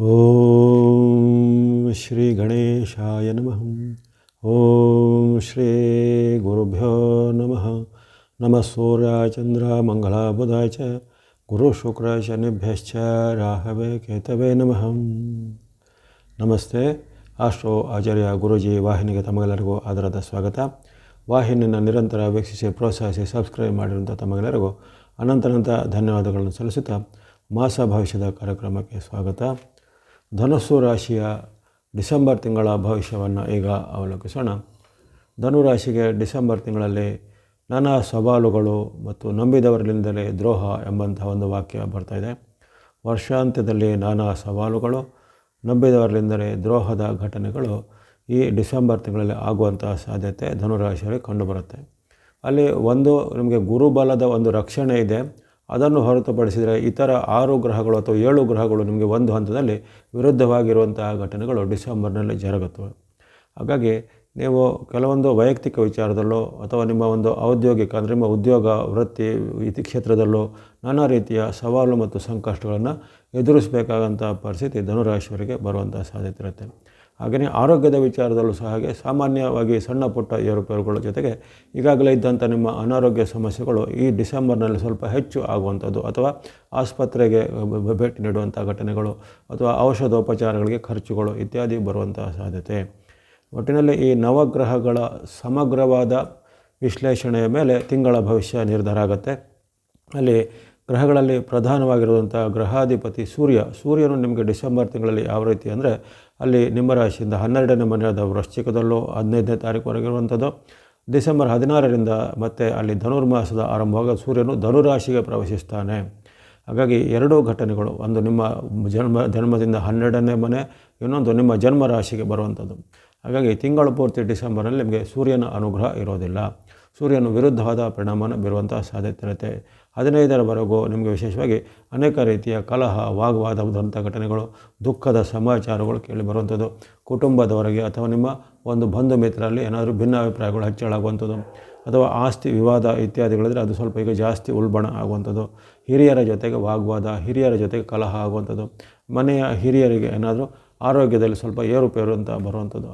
ಓಂ ಶ್ರೀ ಗಣೇಶಾಯ ನಮಃ. ಓಂ ಶ್ರೀ ಗುರುಭ್ಯೋ ನಮಃ. ನಮಃ ಸೂರ್ಯ ಚಂದ್ರ ಮಂಗಳ ಬುಧಾಯ ಚ. ಗುರು ಶುಕ್ರ ಶನಿಭ್ಯಶ್ಚ ರಾಹವೇ ಕೇತವೇ ನಮಃ. ನಮಸ್ತೆ. ಆಶ್ರೋ ಆಚಾರ್ಯ ಗುರುಜಿ ವಾಹಿನಿಗೆ ತಮಗೆಲ್ಲರಿಗೂ ಆದರದ ಸ್ವಾಗತ. ವಾಹಿನಿಯನ್ನು ನಿರಂತರ ವೀಕ್ಷಿಸಿ ಪ್ರೋತ್ಸಾಹಿಸಿ ಸಬ್ಸ್ಕ್ರೈಬ್ ಮಾಡಿರುವಂಥ ತಮಗೆಲ್ಲರಿಗೂ ಅನಂತನಂತ ಧನ್ಯವಾದಗಳನ್ನು ಸಲ್ಲಿಸುತ್ತಾ ಮಾಸ ಭವಿಷ್ಯದ ಕಾರ್ಯಕ್ರಮಕ್ಕೆ ಸ್ವಾಗತ. ಧನುಸ್ಸು ರಾಶಿಯ ಡಿಸೆಂಬರ್ ತಿಂಗಳ ಭವಿಷ್ಯವನ್ನು ಈಗ ಅವಲೋಕಿಸೋಣ. ಧನುರಾಶಿಗೆ ಡಿಸೆಂಬರ್ ತಿಂಗಳಲ್ಲಿ ನಾನಾ ಸವಾಲುಗಳು ಮತ್ತು ನಂಬಿದವರಿಂದಲೇ ದ್ರೋಹ ಎಂಬಂತಹ ಒಂದು ವಾಕ್ಯ ಬರ್ತಾಯಿದೆ ವರ್ಷಾಂತ್ಯದಲ್ಲಿ ನಾನಾ ಸವಾಲುಗಳು ನಂಬಿದವರಿಂದಲೇ ದ್ರೋಹದ ಘಟನೆಗಳು ಈ ಡಿಸೆಂಬರ್ ತಿಂಗಳಲ್ಲಿ ಆಗುವಂತಹ ಸಾಧ್ಯತೆ ಧನುರಾಶಿಯಲ್ಲಿ ಕಂಡುಬರುತ್ತೆ. ಅಲ್ಲಿ ಒಂದು ನಿಮಗೆ ಗುರುಬಲದ ಒಂದು ರಕ್ಷಣೆ ಇದೆ. ಅದನ್ನು ಹೊರತುಪಡಿಸಿದರೆ ಇತರ ಆರು ಗ್ರಹಗಳು ಅಥವಾ ಏಳು ಗ್ರಹಗಳು ನಿಮಗೆ ಒಂದು ಹಂತದಲ್ಲಿ ವಿರುದ್ಧವಾಗಿರುವಂತಹ ಘಟನೆಗಳು ಡಿಸೆಂಬರ್ನಲ್ಲಿ ಜರುಗುತ್ತವೆ. ಹಾಗಾಗಿ ನೀವು ಕೆಲವೊಂದು ವೈಯಕ್ತಿಕ ವಿಚಾರದಲ್ಲೋ ಅಥವಾ ನಿಮ್ಮ ಒಂದು ಔದ್ಯೋಗಿಕ ಅಂದರೆ ನಿಮ್ಮ ಉದ್ಯೋಗ, ವೃತ್ತಿ, ಇತಿ ಕ್ಷೇತ್ರದಲ್ಲೋ ನಾನಾ ರೀತಿಯ ಸವಾಲು ಮತ್ತು ಸಂಕಷ್ಟಗಳನ್ನು ಎದುರಿಸಬೇಕಾದಂಥ ಪರಿಸ್ಥಿತಿ ಧನುರಾಶಿಯವರಿಗೆ ಬರುವಂಥ ಸಾಧ್ಯತೆ ಇರುತ್ತೆ. ಹಾಗೆಯೇ ಆರೋಗ್ಯದ ವಿಚಾರದಲ್ಲೂ ಸಹ ಹಾಗೆ ಸಾಮಾನ್ಯವಾಗಿ ಸಣ್ಣ ಪುಟ್ಟ ಏರುಪೇರುಗಳ ಜೊತೆಗೆ ಈಗಾಗಲೇ ಇದ್ದಂಥ ನಿಮ್ಮ ಅನಾರೋಗ್ಯ ಸಮಸ್ಯೆಗಳು ಈ ಡಿಸೆಂಬರ್ನಲ್ಲಿ ಸ್ವಲ್ಪ ಹೆಚ್ಚು ಆಗುವಂಥದ್ದು ಅಥವಾ ಆಸ್ಪತ್ರೆಗೆ ಭೇಟಿ ನೀಡುವಂಥ ಘಟನೆಗಳು ಅಥವಾ ಔಷಧೋಪಚಾರಗಳಿಗೆ ಖರ್ಚುಗಳು ಇತ್ಯಾದಿ ಬರುವಂತಹ ಸಾಧ್ಯತೆ. ಒಟ್ಟಿನಲ್ಲಿ ಈ ನವಗ್ರಹಗಳ ಸಮಗ್ರವಾದ ವಿಶ್ಲೇಷಣೆಯ ಮೇಲೆ ತಿಂಗಳ ಭವಿಷ್ಯ ನಿರ್ಧಾರ ಆಗುತ್ತೆ. ಅಲ್ಲಿ ಗ್ರಹಗಳಲ್ಲಿ ಪ್ರಧಾನವಾಗಿರುವಂಥ ಗ್ರಹಾಧಿಪತಿ ಸೂರ್ಯ, ಸೂರ್ಯನು ನಿಮಗೆ ಡಿಸೆಂಬರ್ ತಿಂಗಳಲ್ಲಿ ಯಾವ ರೀತಿ ಅಂದರೆ ಅಲ್ಲಿ ನಿಮ್ಮ ರಾಶಿಯಿಂದ ಹನ್ನೆರಡನೇ ಮನೆಯಾದ ವೃಶ್ಚಿಕದಲ್ಲೂ ಹದಿನೈದನೇ ತಾರೀಕುವರೆಗಿರುವಂಥದ್ದು. ಡಿಸೆಂಬರ್ ಹದಿನಾರರಿಂದ ಮತ್ತೆ ಅಲ್ಲಿ ಧನುರ್ಮಾಸದ ಆರಂಭವಾಗ ಸೂರ್ಯನು ಧನುರಾಶಿಗೆ ಪ್ರವೇಶಿಸ್ತಾನೆ. ಹಾಗಾಗಿ ಎರಡೂ ಘಟನೆಗಳು, ಒಂದು ನಿಮ್ಮ ಜನ್ಮ, ಜನ್ಮದಿಂದ ಹನ್ನೆರಡನೇ ಮನೆ, ಇನ್ನೊಂದು ನಿಮ್ಮ ಜನ್ಮ ರಾಶಿಗೆ ಬರುವಂಥದ್ದು. ಹಾಗಾಗಿ ತಿಂಗಳು ಪೂರ್ತಿ ಡಿಸೆಂಬರಲ್ಲಿ ನಿಮಗೆ ಸೂರ್ಯನ ಅನುಗ್ರಹ ಇರೋದಿಲ್ಲ. ಸೂರ್ಯನು ವಿರುದ್ಧವಾದ ಪರಿಣಾಮನ ಬೀರುವಂಥ ಸಾಧ್ಯತೆ ಇರುತ್ತೆ. ಹದಿನೈದರವರೆಗೂ ನಿಮಗೆ ವಿಶೇಷವಾಗಿ ಅನೇಕ ರೀತಿಯ ಕಲಹ ವಾಗ್ವಾದಂಥ ಘಟನೆಗಳು, ದುಃಖದ ಸಮಾಚಾರಗಳು ಕೇಳಿ ಬರುವಂಥದ್ದು. ಕುಟುಂಬದವರೆಗೆ ಅಥವಾ ನಿಮ್ಮ ಒಂದು ಬಂಧು ಮಿತ್ರರಲ್ಲಿ ಏನಾದರೂ ಭಿನ್ನಾಭಿಪ್ರಾಯಗಳು ಹೆಚ್ಚಳಾಗುವಂಥದ್ದು. ಅಥವಾ ಆಸ್ತಿ, ವಿವಾದ ಇತ್ಯಾದಿಗಳಿದ್ರೆ ಅದು ಸ್ವಲ್ಪ ಈಗ ಜಾಸ್ತಿ ಉಲ್ಬಣ ಆಗುವಂಥದ್ದು. ಹಿರಿಯರ ಜೊತೆಗೆ ವಾಗ್ವಾದ, ಹಿರಿಯರ ಜೊತೆಗೆ ಕಲಹ ಆಗುವಂಥದ್ದು. ಮನೆಯ ಹಿರಿಯರಿಗೆ ಏನಾದರೂ ಆರೋಗ್ಯದಲ್ಲಿ ಸ್ವಲ್ಪ ಏರುಪೇರು ಅಂತ ಬರುವಂಥದ್ದು.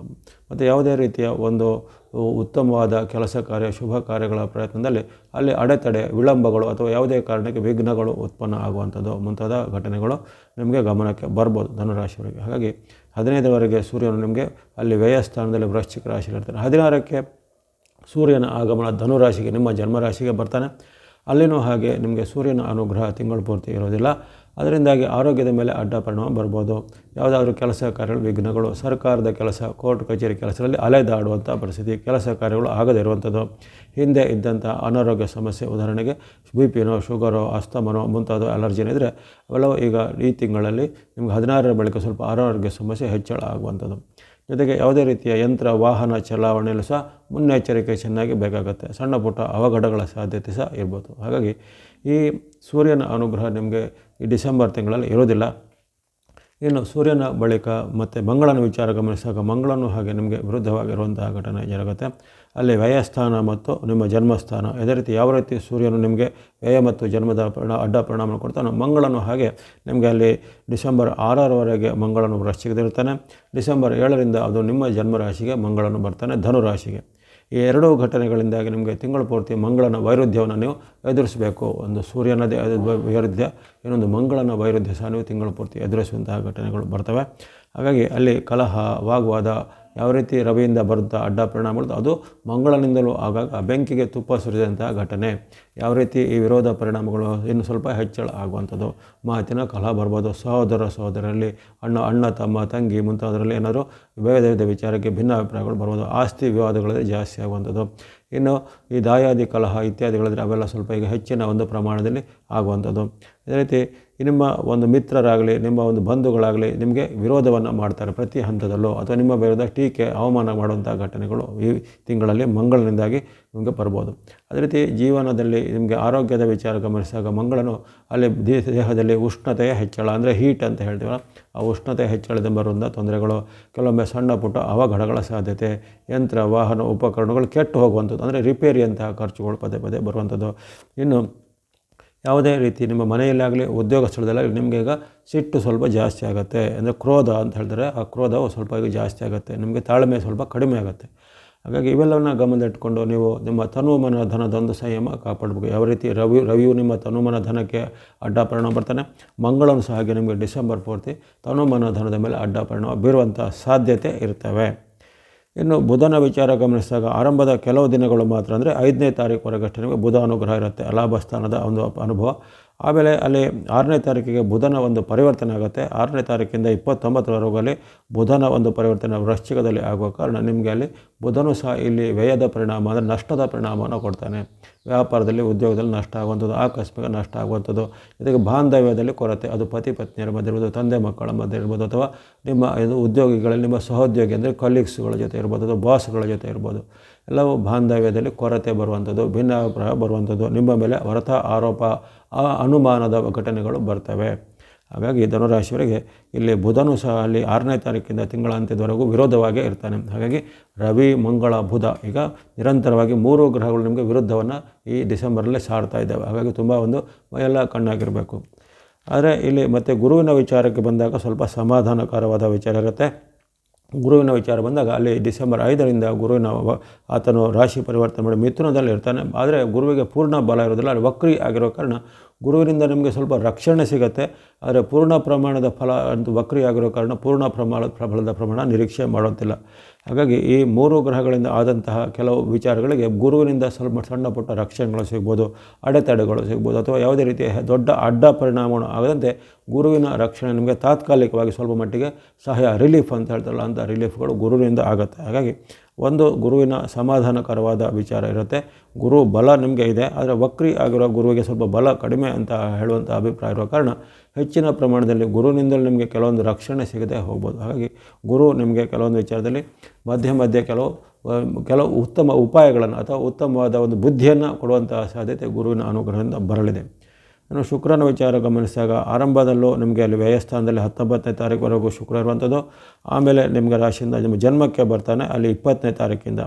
ಮತ್ತು ಯಾವುದೇ ರೀತಿಯ ಒಂದು ಉತ್ತಮವಾದ ಕೆಲಸ ಕಾರ್ಯ, ಶುಭ ಕಾರ್ಯಗಳ ಪ್ರಯತ್ನದಲ್ಲಿ ಅಲ್ಲಿ ಅಡೆತಡೆ, ವಿಳಂಬಗಳು ಅಥವಾ ಯಾವುದೇ ಕಾರಣಕ್ಕೆ ವಿಘ್ನಗಳು ಉತ್ಪನ್ನ ಆಗುವಂಥದ್ದು ಮುಂತಾದ ಘಟನೆಗಳು ನಿಮಗೆ ಗಮನಕ್ಕೆ ಬರ್ಬೋದು ಧನುರಾಶಿಯವರಿಗೆ. ಹಾಗಾಗಿ ಹದಿನೈದರವರೆಗೆ ಸೂರ್ಯನು ನಿಮಗೆ ಅಲ್ಲಿ ವ್ಯಯ ಸ್ಥಾನದಲ್ಲಿ ವೃಶ್ಚಿಕ ರಾಶಿಯಲ್ಲಿರ್ತಾನೆ ಹದಿನಾರಕ್ಕೆ ಸೂರ್ಯನ ಆಗಮನ ಧನುರಾಶಿಗೆ, ನಿಮ್ಮ ಜನ್ಮರಾಶಿಗೆ ಬರ್ತಾನೆ. ಅಲ್ಲಿನೂ ಹಾಗೆ ನಿಮಗೆ ಸೂರ್ಯನ ಅನುಗ್ರಹ ತಿಂಗಳು ಪೂರ್ತಿ ಇರೋದಿಲ್ಲ ಅದರಿಂದಾಗಿ ಆರೋಗ್ಯದ ಮೇಲೆ ಅಡ್ಡ ಪರಿಣಾಮ ಬರ್ಬೋದು. ಯಾವುದಾದ್ರೂ ಕೆಲಸ ಕಾರ್ಯಗಳು, ವಿಘ್ನಗಳು, ಸರ್ಕಾರದ ಕೆಲಸ, ಕೋರ್ಟ್, ಕಚೇರಿ ಕೆಲಸದಲ್ಲಿ ಅಲೆದಾಡುವಂಥ ಪರಿಸ್ಥಿತಿ, ಕೆಲಸ ಕಾರ್ಯಗಳು ಆಗದೇ ಇರುವಂಥದ್ದು. ಹಿಂದೆ ಇದ್ದಂಥ ಅನಾರೋಗ್ಯ ಸಮಸ್ಯೆ, ಉದಾಹರಣೆಗೆ ಬಿ ಪಿನೋ ಶುಗರೋ, ಅಸ್ತಮನೋ ಮುಂತಾದ ಅಲರ್ಜಿನ ಇದ್ದರೆ ಅವೆಲ್ಲವೂ ಈಗ ಈ ತಿಂಗಳಲ್ಲಿ ನಿಮ್ಗೆ ಹದಿನಾರರ ಬಳಿಕ ಸ್ವಲ್ಪ ಅನಾರೋಗ್ಯ ಸಮಸ್ಯೆ ಹೆಚ್ಚಳ ಆಗುವಂಥದ್ದು. ಜೊತೆಗೆ ಯಾವುದೇ ರೀತಿಯ ಯಂತ್ರ, ವಾಹನ ಚಲಾವಣೆಯಲ್ಲೂ ಸಹ ಮುನ್ನೆಚ್ಚರಿಕೆ ಚೆನ್ನಾಗಿ ಬೇಕಾಗುತ್ತೆ. ಸಣ್ಣ ಪುಟ್ಟ ಅವಘಡಗಳ ಸಾಧ್ಯತೆ ಸಹ ಇರ್ಬೋದು. ಹಾಗಾಗಿ ಈ ಸೂರ್ಯನ ಅನುಗ್ರಹ ನಿಮಗೆ ಈ ಡಿಸೆಂಬರ್ ತಿಂಗಳಲ್ಲಿ ಇರೋದಿಲ್ಲ ಇನ್ನು ಸೂರ್ಯನ ಬಳಿಕ ಮತ್ತು ಮಂಗಳನ ವಿಚಾರ ಗಮನಿಸಿದಾಗ ಮಂಗಳನು ಹಾಗೆ ನಿಮಗೆ ವಿರುದ್ಧವಾಗಿರುವಂತಹ ಘಟನೆ ಜರುಗುತ್ತೆ. ಅಲ್ಲಿ ವ್ಯಯಸ್ಥಾನ ಮತ್ತು ನಿಮ್ಮ ಜನ್ಮಸ್ಥಾನ. ಅದೇ ರೀತಿ ಯಾವ ರೀತಿ ಸೂರ್ಯನು ನಿಮಗೆ ವ್ಯಯ ಮತ್ತು ಜನ್ಮದ ಪರಿಣಾಮ ಅಡ್ಡ ಪರಿಣಾಮ ಕೊಡ್ತಾನೋ ಮಂಗಳನು ಹಾಗೆ ನಿಮಗೆ ಅಲ್ಲಿ ಡಿಸೆಂಬರ್ ಆರರವರೆಗೆ ಮಂಗಳನು ರಾಶಿಗೆದಿರ್ತಾನೆ ಡಿಸೆಂಬರ್ ಏಳರಿಂದ ಅದು ನಿಮ್ಮ ಜನ್ಮರಾಶಿಗೆ ಮಂಗಳನು ಬರ್ತಾನೆ, ಧನುರಾಶಿಗೆ. ಈ ಎರಡೂ ಘಟನೆಗಳಿಂದಾಗಿ ನಿಮಗೆ ತಿಂಗಳು ಪೂರ್ತಿ ಮಂಗಳನ ವೈರುಧ್ಯವನ್ನು ನೀವು ಎದುರಿಸಬೇಕು. ಒಂದು ಸೂರ್ಯನದೇ ವೈರುಧ್ಯ, ಇನ್ನೊಂದು ಮಂಗಳನ ವೈರುಧ್ಯ ಸಹ ನೀವು ತಿಂಗಳು ಪೂರ್ತಿ ಎದುರಿಸುವಂತಹ ಘಟನೆಗಳು ಬರ್ತವೆ. ಹಾಗಾಗಿ ಅಲ್ಲಿ ಕಲಹ ವಾಗ್ವಾದ ಯಾವ ರೀತಿ ರವಿಯಿಂದ ಬರುತ್ತಾ ಅಡ್ಡ ಪರಿಣಾಮಗಳು ಅದು ಮಂಗಳನಿಂದಲೂ ಆಗಾಗ ಬೆಂಕಿಗೆ ತುಪ್ಪ ಸುರಿದಂತಹ ಘಟನೆ. ಯಾವ ರೀತಿ ಈ ವಿರೋಧ ಪರಿಣಾಮಗಳು ಇನ್ನು ಸ್ವಲ್ಪ ಹೆಚ್ಚಳ ಆಗುವಂಥದ್ದು ಮಾತಿನ ಕಲಹ ಬರ್ಬೋದು. ಸಹೋದರ ಸಹೋದರಲ್ಲಿ ಅಣ್ಣ ಅಣ್ಣ, ತಮ್ಮ, ತಂಗಿ ಮುಂತಾದರಲ್ಲಿ ಏನಾದರೂ ವಿವಿಧ ವಿಧ ವಿಚಾರಕ್ಕೆ ಭಿನ್ನಾಭಿಪ್ರಾಯಗಳು ಬರ್ಬೋದು. ಆಸ್ತಿ ವಿವಾದಗಳಲ್ಲಿ ಜಾಸ್ತಿ ಆಗುವಂಥದ್ದು. ಇನ್ನು ಈ ದಾಯಾದಿ, ಕಲಹ ಇತ್ಯಾದಿಗಳಿದ್ರೆ ಅವೆಲ್ಲ ಸ್ವಲ್ಪ ಈಗ ಹೆಚ್ಚಿನ ಒಂದು ಪ್ರಮಾಣದಲ್ಲಿ ಆಗುವಂಥದ್ದು. ಅದೇ ರೀತಿ ನಿಮ್ಮ ಒಂದು ಮಿತ್ರರಾಗಲಿ, ನಿಮ್ಮ ಒಂದು ಬಂಧುಗಳಾಗಲಿ ನಿಮಗೆ ವಿರೋಧವನ್ನು ಮಾಡ್ತಾರೆ ಪ್ರತಿ ಹಂತದಲ್ಲೂ. ಅಥವಾ ನಿಮ್ಮ ವಿರೋಧ ಟೀಕೆ, ಅವಮಾನ ಮಾಡುವಂಥ ಘಟನೆಗಳು ಈ ತಿಂಗಳಲ್ಲಿ ಮಂಗಳನಿಂದಾಗಿ ನಿಮಗೆ ಬರ್ಬೋದು. ಅದೇ ರೀತಿ ಜೀವನದಲ್ಲಿ ನಿಮಗೆ ಆರೋಗ್ಯದ ವಿಚಾರ ಗಮನಿಸಿದಾಗ ಮಂಗಳನು ಅಲ್ಲಿ ದೇಹದಲ್ಲಿ ಉಷ್ಣತೆಯ ಹೆಚ್ಚಳ, ಅಂದರೆ ಹೀಟ್ ಅಂತ ಹೇಳ್ತೀವಲ್ಲ, ಆ ಉಷ್ಣತೆ ಹೆಚ್ಚಳದ ಬರುವಂಥ ತೊಂದರೆಗಳು, ಕೆಲವೊಮ್ಮೆ ಸಣ್ಣ ಪುಟ್ಟ ಅವಘಡಗಳ ಸಾಧ್ಯತೆ, ಯಂತ್ರ, ವಾಹನ, ಉಪಕರಣಗಳು ಕೆಟ್ಟು ಹೋಗುವಂಥದ್ದು, ಅಂದರೆ ರಿಪೇರಿಯಂತಹ ಖರ್ಚುಗಳು ಪದೇ ಪದೇ ಬರುವಂಥದ್ದು. ಇನ್ನು ಯಾವುದೇ ರೀತಿ ನಿಮ್ಮ ಮನೆಯಲ್ಲಾಗಲಿ, ಉದ್ಯೋಗ ಸ್ಥಳದಲ್ಲಾಗಲಿ ನಿಮಗೆ ಈಗ ಸಿಟ್ಟು ಸ್ವಲ್ಪ ಜಾಸ್ತಿ ಆಗುತ್ತೆ. ಅಂದರೆ ಕ್ರೋಧ ಅಂತ ಹೇಳಿದ್ರೆ ಆ ಕ್ರೋಧವು ಸ್ವಲ್ಪ ಈಗ ಜಾಸ್ತಿ ಆಗುತ್ತೆ. ನಿಮಗೆ ತಾಳ್ಮೆ ಸ್ವಲ್ಪ ಕಡಿಮೆ ಆಗುತ್ತೆ. ಹಾಗಾಗಿ ಇವೆಲ್ಲವನ್ನ ಗಮನದಲ್ಲಿಟ್ಕೊಂಡು ನೀವು ನಿಮ್ಮ ತನುಮನ ಧನದೊಂದು ಸಂಯಮ ಕಾಪಾಡಬೇಕು. ಯಾವ ರೀತಿ ರವಿ, ರವಿಯು ನಿಮ್ಮ ತನುಮನ ಧನಕ್ಕೆ ಅಡ್ಡ ಪರಿಣಾಮ ಬರ್ತಾನೆ ಮಂಗಳನು ಸಹ ಹಾಗೆ ನಿಮಗೆ ಡಿಸೆಂಬರ್ ಪೂರ್ತಿ ತನುಮನ ಧನದ ಮೇಲೆ ಅಡ್ಡ ಪರಿಣಾಮ ಬೀರುವಂಥ ಸಾಧ್ಯತೆ ಇರ್ತವೆ. ಇನ್ನು ಬುಧನ ವಿಚಾರ ಗಮನಿಸಿದಾಗ ಆರಂಭದ ಕೆಲವು ದಿನಗಳು ಮಾತ್ರ ಅಂದರೆ ಐದನೇ ತಾರೀಕುವರೆಗಷ್ಟೇ ನಿಮಗೆ ಬುಧ ಅನುಗ್ರಹ ಇರುತ್ತೆ. ಅಲಾಭ ಸ್ಥಾನದ ಒಂದು ಅನುಭವ. ಆಮೇಲೆ ಅಲ್ಲಿ ಆರನೇ ತಾರೀಕಿಗೆ ಬುಧನ ಒಂದು ಪರಿವರ್ತನೆ ಆಗುತ್ತೆ. ಆರನೇ ತಾರೀಕಿಂದ ಇಪ್ಪತ್ತೊಂಬತ್ತರವರೆಗೆ ಬುಧನ ಒಂದು ಪರಿವರ್ತನೆ ವೃಶ್ಚಿಕದಲ್ಲಿ ಆಗುವ ಕಾರಣ ನಿಮಗೆ ಅಲ್ಲಿ ಬುಧನು ಸಹ ಇಲ್ಲಿ ವ್ಯಯದ ಪರಿಣಾಮ ಅಂದರೆ ನಷ್ಟದ ಪರಿಣಾಮವನ್ನು ಕೊಡ್ತಾನೆ. ವ್ಯಾಪಾರದಲ್ಲಿ, ಉದ್ಯೋಗದಲ್ಲಿ ನಷ್ಟ ಆಗುವಂಥದ್ದು, ಆಕಸ್ಮಿಕ ನಷ್ಟ ಆಗುವಂಥದ್ದು, ಇದಕ್ಕೆ ಬಾಂಧವ್ಯದಲ್ಲಿ ಕೊರತೆ, ಅದು ಪತಿ ಪತ್ನಿಯರ ಮಧ್ಯೆ ಇರ್ಬೋದು, ತಂದೆ ಮಕ್ಕಳ ಮಧ್ಯೆ ಇರ್ಬೋದು, ಅಥವಾ ನಿಮ್ಮ ಇದು ಉದ್ಯೋಗಿಗಳಲ್ಲಿ ನಿಮ್ಮ ಸಹೋದ್ಯೋಗಿ ಅಂದರೆ ಕಲೀಗ್ಸ್ಗಳ ಜೊತೆ ಇರ್ಬೋದು, ಅಥವಾ ಬಾಸ್ಗಳ ಜೊತೆ ಇರ್ಬೋದು. ಎಲ್ಲವೂ ಬಾಂಧವ್ಯದಲ್ಲಿ ಕೊರತೆ ಬರುವಂಥದ್ದು, ಭಿನ್ನಾಭಿಪ್ರಾಯ ಬರುವಂಥದ್ದು, ನಿಮ್ಮ ಮೇಲೆ ಹೊರತ ಆರೋಪ ಆ ಅನುಮಾನದ ಘಟನೆಗಳು ಬರ್ತವೆ. ಹಾಗಾಗಿ ಧನುರಾಶಿಯವರಿಗೆ ಇಲ್ಲಿ ಬುಧನು ಸಹ ಅಲ್ಲಿ ಆರನೇ ತಾರೀಕಿಂದ ತಿಂಗಳ ಅಂತ್ಯದವರೆಗೂ ವಿರೋಧವಾಗೇ ಇರ್ತಾನೆ. ಹಾಗಾಗಿ ರವಿ, ಮಂಗಳ, ಬುಧ ಈಗ ನಿರಂತರವಾಗಿ ಮೂರು ಗ್ರಹಗಳು ನಿಮಗೆ ವಿರುದ್ಧವನ್ನು ಈ ಡಿಸೆಂಬರಲ್ಲೇ ಸಾರ್ತಾ ಇದ್ದಾವೆ. ಹಾಗಾಗಿ ತುಂಬ ಒಂದು ಎಲ್ಲ ಕಣ್ಣಾಗಿರಬೇಕು. ಆದರೆ ಇಲ್ಲಿ ಮತ್ತು ಗುರುವಿನ ವಿಚಾರಕ್ಕೆ ಬಂದಾಗ ಸ್ವಲ್ಪ ಸಮಾಧಾನಕರವಾದ ವಿಚಾರ ಇರುತ್ತೆ. ಗುರುವಿನ ವಿಚಾರ ಬಂದಾಗ ಅಲ್ಲಿ ಡಿಸೆಂಬರ್ ಐದರಿಂದ ಗುರುವಿನ ಆತನು ರಾಶಿ ಪರಿವರ್ತನೆ ಮಾಡಿ ಮಿಥುನದಲ್ಲಿ ಇರ್ತಾನೆ ಆದರೆ ಗುರುವಿಗೆ ಪೂರ್ಣ ಬಲ ಇರೋದಿಲ್ಲ ಅಲ್ಲಿ ವಕ್ರಿ ಆಗಿರೋ ಕಾರಣ ಗುರುವಿನಿಂದ ನಿಮಗೆ ಸ್ವಲ್ಪ ರಕ್ಷಣೆ ಸಿಗುತ್ತೆ, ಆದರೆ ಪೂರ್ಣ ಪ್ರಮಾಣದ ಫಲ ಅಂತ ವಕ್ರಿಯಾಗಿರೋ ಕಾರಣ ಪೂರ್ಣ ಪ್ರಮಾಣದ ಪ್ರಬಲದ ಪ್ರಮಾಣ ನಿರೀಕ್ಷೆ ಮಾಡುವಂತಿಲ್ಲ. ಹಾಗಾಗಿ ಈ ಮೂರು ಗ್ರಹಗಳಿಂದ ಆದಂತಹ ಕೆಲವು ವಿಚಾರಗಳಿಗೆ ಗುರುವಿನಿಂದ ಸ್ವಲ್ಪ ಸಣ್ಣ ಪುಟ್ಟ ರಕ್ಷಣೆಗಳು ಸಿಗ್ಬೋದು, ಅಡೆತಡೆಗಳು ಸಿಗ್ಬೋದು, ಅಥವಾ ಯಾವುದೇ ರೀತಿಯ ದೊಡ್ಡ ಅಡ್ಡ ಪರಿಣಾಮಗಳು ಆಗದಂತೆ ಗುರುವಿನ ರಕ್ಷಣೆ ನಿಮಗೆ ತಾತ್ಕಾಲಿಕವಾಗಿ ಸ್ವಲ್ಪ ಮಟ್ಟಿಗೆ ಸಹಾಯ, ರಿಲೀಫ್ ಅಂತ ಹೇಳ್ತಾರಲ್ಲ ಅಂಥ ರಿಲೀಫ್ಗಳು ಗುರುವಿನಿಂದ ಆಗುತ್ತೆ. ಹಾಗಾಗಿ ಒಂದು ಗುರುವಿನ ಸಮಾಧಾನಕರವಾದ ವಿಚಾರ ಇರುತ್ತೆ. ಗುರು ಬಲ ನಿಮಗೆ ಇದೆ, ಆದರೆ ವಕ್ರಿ ಆಗಿರೋ ಗುರುವಿಗೆ ಸ್ವಲ್ಪ ಬಲ ಕಡಿಮೆ ಅಂತ ಹೇಳುವಂಥ ಅಭಿಪ್ರಾಯ ಇರೋ ಕಾರಣ ಹೆಚ್ಚಿನ ಪ್ರಮಾಣದಲ್ಲಿ ಗುರುವಿನಿಂದಲೂ ನಿಮಗೆ ಕೆಲವೊಂದು ರಕ್ಷಣೆ ಸಿಗದೆ ಹೋಗ್ಬೋದು. ಹಾಗಾಗಿ ಗುರು ನಿಮಗೆ ಕೆಲವೊಂದು ವಿಚಾರದಲ್ಲಿ ಮಧ್ಯೆ ಮಧ್ಯೆ ಕೆಲವು ಕೆಲವು ಉತ್ತಮ ಉಪಾಯಗಳನ್ನು ಅಥವಾ ಉತ್ತಮವಾದ ಒಂದು ಬುದ್ಧಿಯನ್ನು ಕೊಡುವಂತಹ ಸಾಧ್ಯತೆ ಗುರುವಿನ ಅನುಗ್ರಹದಿಂದ ಬರಲಿದೆ. ಇನ್ನು ಶುಕ್ರನ ವಿಚಾರ ಗಮನಿಸಿದಾಗ ಆರಂಭದಲ್ಲೂ ನಿಮಗೆ ಅಲ್ಲಿ ವ್ಯಯಸ್ಥಾನದಲ್ಲಿ ಹತ್ತೊಂಬತ್ತನೇ ತಾರೀಕುವರೆಗೂ ಶುಕ್ರ ಇರುವಂಥದ್ದು. ಆಮೇಲೆ ನಿಮಗೆ ರಾಶಿಯಿಂದ ನಿಮ್ಮ ಜನ್ಮಕ್ಕೆ ಬರ್ತಾನೆ ಅಲ್ಲಿ ಇಪ್ಪತ್ತನೇ ತಾರೀಕಿಂದ.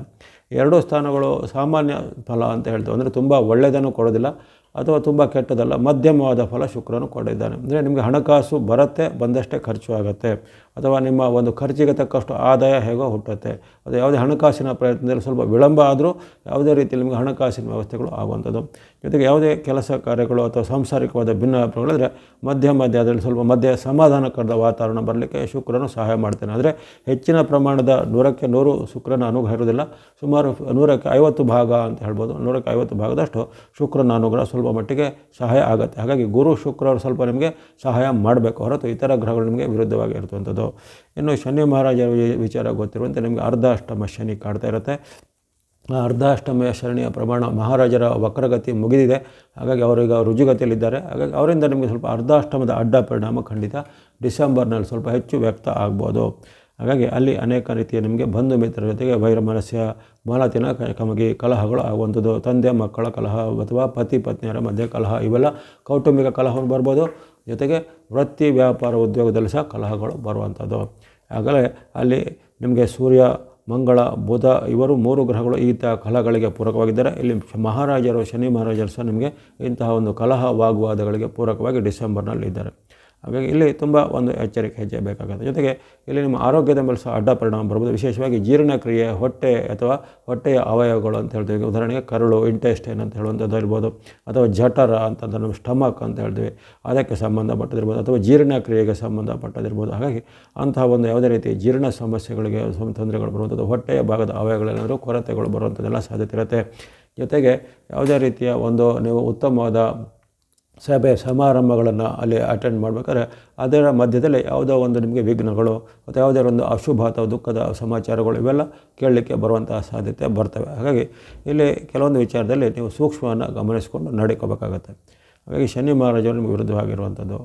ಎರಡೂ ಸ್ಥಾನಗಳು ಸಾಮಾನ್ಯ ಫಲ ಅಂತ ಹೇಳ್ತೇವೆ. ಅಂದರೆ ತುಂಬ ಒಳ್ಳೆಯದನ್ನು ಕೊಡೋದಿಲ್ಲ ಅಥವಾ ತುಂಬ ಕೆಟ್ಟದಲ್ಲ ಮಧ್ಯಮವಾದ ಫಲ ಶುಕ್ರನು ಕೊಡಿದ್ದಾನೆ ಅಂದರೆ ನಿಮಗೆ ಹಣಕಾಸು ಬರುತ್ತೆ, ಬಂದಷ್ಟೇ ಖರ್ಚು ಆಗುತ್ತೆ. ಅಥವಾ ನಿಮ್ಮ ಒಂದು ಖರ್ಚಿಗೆ ತಕ್ಕಷ್ಟು ಆದಾಯ ಹೇಗೋ ಹುಟ್ಟುತ್ತೆ. ಅದು ಯಾವುದೇ ಹಣಕಾಸಿನ ಪ್ರಯತ್ನದಲ್ಲಿ ಸ್ವಲ್ಪ ವಿಳಂಬ ಆದರೂ ಯಾವುದೇ ರೀತಿಯಲ್ಲಿ ನಿಮಗೆ ಹಣಕಾಸಿನ ವ್ಯವಸ್ಥೆಗಳು ಆಗುವಂಥದ್ದು. ಜೊತೆಗೆ ಯಾವುದೇ ಕೆಲಸ ಕಾರ್ಯಗಳು ಅಥವಾ ಸಾಂಸಾರಿಕವಾದ ಭಿನ್ನಾಭಿಪ್ರಾಯಗಳಿದ್ರೆ ಮಧ್ಯ ಮಧ್ಯ ಅದರಲ್ಲಿ ಸ್ವಲ್ಪ ಮಧ್ಯ ಸಮಾಧಾನಕರದ ವಾತಾವರಣ ಬರಲಿಕ್ಕೆ ಶುಕ್ರನು ಸಹಾಯ ಮಾಡ್ತಾನೆ. ಆದರೆ ಹೆಚ್ಚಿನ ಪ್ರಮಾಣದ ನೂರಕ್ಕೆ ನೂರು ಶುಕ್ರನ ಅನುಗ್ರಹ ಇರೋದಿಲ್ಲ ಸುಮಾರು ನೂರಕ್ಕೆ ಐವತ್ತು ಭಾಗ ಅಂತ ಹೇಳ್ಬೋದು. ನೂರಕ್ಕೆ ಐವತ್ತು ಭಾಗದಷ್ಟು ಶುಕ್ರನ ಅನುಗ್ರಹ ಸ್ವಲ್ಪ ಮಟ್ಟಿಗೆ ಸಹಾಯ ಆಗುತ್ತೆ. ಹಾಗಾಗಿ ಗುರು ಶುಕ್ರವರು ಸ್ವಲ್ಪ ನಿಮಗೆ ಸಹಾಯ ಮಾಡಬೇಕು ಹೊರತು ಇತರ ಗ್ರಹಗಳು ನಿಮಗೆ ವಿರುದ್ಧವಾಗಿ ಇರುವಂಥದ್ದು. ಇನ್ನು ಶನಿ ಮಹಾರಾಜರ ವಿಚಾರ ಗೊತ್ತಿರುವಂತೆ ನಿಮಗೆ ಅರ್ಧಾಷ್ಟಮ ಶನಿ ಕಾಡ್ತಾ ಇರುತ್ತೆ. ಆ ಅರ್ಧಾಷ್ಟಮಯ ಶರಣಿಯ ಪ್ರಮಾಣ ಮಹಾರಾಜರ ವಕ್ರಗತಿ ಮುಗಿದಿದೆ. ಹಾಗಾಗಿ ಅವರೀಗ ರುಜುಗತಿಯಲ್ಲಿದ್ದಾರೆ. ಹಾಗಾಗಿ ಅವರಿಂದ ನಿಮಗೆ ಸ್ವಲ್ಪ ಅರ್ಧಾಷ್ಟಮದ ಅಡ್ಡ ಪರಿಣಾಮ ಖಂಡಿತ ಡಿಸೆಂಬರ್ನಲ್ಲಿ ಸ್ವಲ್ಪ ಹೆಚ್ಚು ವ್ಯಕ್ತ ಆಗ್ಬೋದು. ಹಾಗಾಗಿ ಅಲ್ಲಿ ಅನೇಕ ರೀತಿಯ ನಿಮಗೆ ಬಂಧು ಮಿತ್ರರ ಜೊತೆಗೆ ವೈರಮನಸ್ಯ ಮಾಲತಿನ ಕ- ಕಮಗಿ ಕಲಹಗಳು ಆಗುವಂಥದ್ದು. ತಂದೆ ಮಕ್ಕಳ ಕಲಹ ಅಥವಾ ಪತಿ ಪತ್ನಿಯರ ಮಧ್ಯೆ ಕಲಹ ಇವೆಲ್ಲ ಕೌಟುಂಬಿಕ ಕಲಹವನ್ನು ಬರ್ಬೋದು. ಜೊತೆಗೆ ವೃತ್ತಿ ವ್ಯಾಪಾರ ಉದ್ಯೋಗದಲ್ಲಿ ಸಹ ಕಲಹಗಳು ಬರುವಂಥದ್ದು. ಆಗಲೇ ಅಲ್ಲಿ ನಿಮಗೆ ಸೂರ್ಯ, ಮಂಗಳ, ಬುಧ ಇವರು ಮೂರು ಗ್ರಹಗಳು ಈತ ಕಲಹಗಳಿಗೆ ಪೂರಕವಾಗಿದ್ದಾರೆ. ಇಲ್ಲಿ ಮಹಾರಾಜರು, ಶನಿ ಮಹಾರಾಜರು ಸಹ ನಿಮಗೆ ಇಂತಹ ಒಂದು ಕಲಹ ವಾಗ್ವಾದಗಳಿಗೆ ಪೂರಕವಾಗಿ ಡಿಸೆಂಬರ್ನಲ್ಲಿ ಇದ್ದಾರೆ ಹಾಗಾಗಿ ಇಲ್ಲಿ ತುಂಬ ಒಂದು ಎಚ್ಚರಿಕೆ ಹೆಜ್ಜೆ ಬೇಕಾಗುತ್ತೆ. ಜೊತೆಗೆ ಇಲ್ಲಿ ನಿಮ್ಮ ಆರೋಗ್ಯದ ಮೇಲೆ ಸಹ ಅಡ್ಡ ಪರಿಣಾಮ ಬರ್ಬೋದು ವಿಶೇಷವಾಗಿ ಜೀರ್ಣಕ್ರಿಯೆ, ಹೊಟ್ಟೆ ಅಥವಾ ಹೊಟ್ಟೆಯ ಅವಯವಗಳು ಅಂತ ಹೇಳ್ತೀವಿ. ಉದಾಹರಣೆಗೆ ಕರುಳು ಇಂಟೆಸ್ಟೈನ್ ಅಂತ ಹೇಳುವಂಥದ್ದು ಇರ್ಬೋದು, ಅಥವಾ ಜಠರ ಅಂತಂದ್ರೆ ನಮ್ಮ ಸ್ಟಮಕ್ ಅಂತ ಹೇಳ್ತೀವಿ. ಅದಕ್ಕೆ ಸಂಬಂಧಪಟ್ಟದಿರ್ಬೋದು ಅಥವಾ ಜೀರ್ಣಕ್ರಿಯೆಗೆ ಸಂಬಂಧಪಟ್ಟದಿರ್ಬೋದು ಹಾಗಾಗಿ ಅಂತಹ ಒಂದು ಯಾವುದೇ ರೀತಿ ಜೀರ್ಣ ಸಮಸ್ಯೆಗಳಿಗೆ ಸಮ- ತೊಂದರೆಗಳು ಬರುವಂಥದ್ದು, ಹೊಟ್ಟೆಯ ಭಾಗದ ಅವಯವಗಳೇನಾದರೂ ಕೊರತೆಗಳು ಬರುವಂಥದ್ದೆಲ್ಲ ಸಾಧ್ಯತೆ ಇರುತ್ತೆ. ಜೊತೆಗೆ ಯಾವುದೇ ರೀತಿಯ ಒಂದು ನೀವು ಉತ್ತಮವಾದ ಸಭೆ ಸಮಾರಂಭಗಳನ್ನು ಅಲ್ಲಿ ಅಟೆಂಡ್ ಮಾಡಬೇಕಾದ್ರೆ ಅದರ ಮಧ್ಯದಲ್ಲಿ ಯಾವುದೋ ಒಂದು ನಿಮಗೆ ವಿಘ್ನಗಳು ಮತ್ತು ಯಾವುದೇ ಒಂದು ಅಶುಭ ಅಥವಾ ದುಃಖದ ಸಮಾಚಾರಗಳು ಇವೆಲ್ಲ ಕೇಳಲಿಕ್ಕೆ ಬರುವಂತಹ ಸಾಧ್ಯತೆ ಬರ್ತವೆ. ಹಾಗಾಗಿ ಇಲ್ಲಿ ಕೆಲವೊಂದು ವಿಚಾರದಲ್ಲಿ ನೀವು ಸೂಕ್ಷ್ಮವನ್ನು ಗಮನಿಸಿಕೊಂಡು ನಡ್ಕೋಬೇಕಾಗತ್ತೆ. ಹಾಗಾಗಿ ಶನಿ ಮಹಾರಾಜರು ನಿಮಗೆ ವಿರುದ್ಧವಾಗಿರುವಂಥದ್ದು.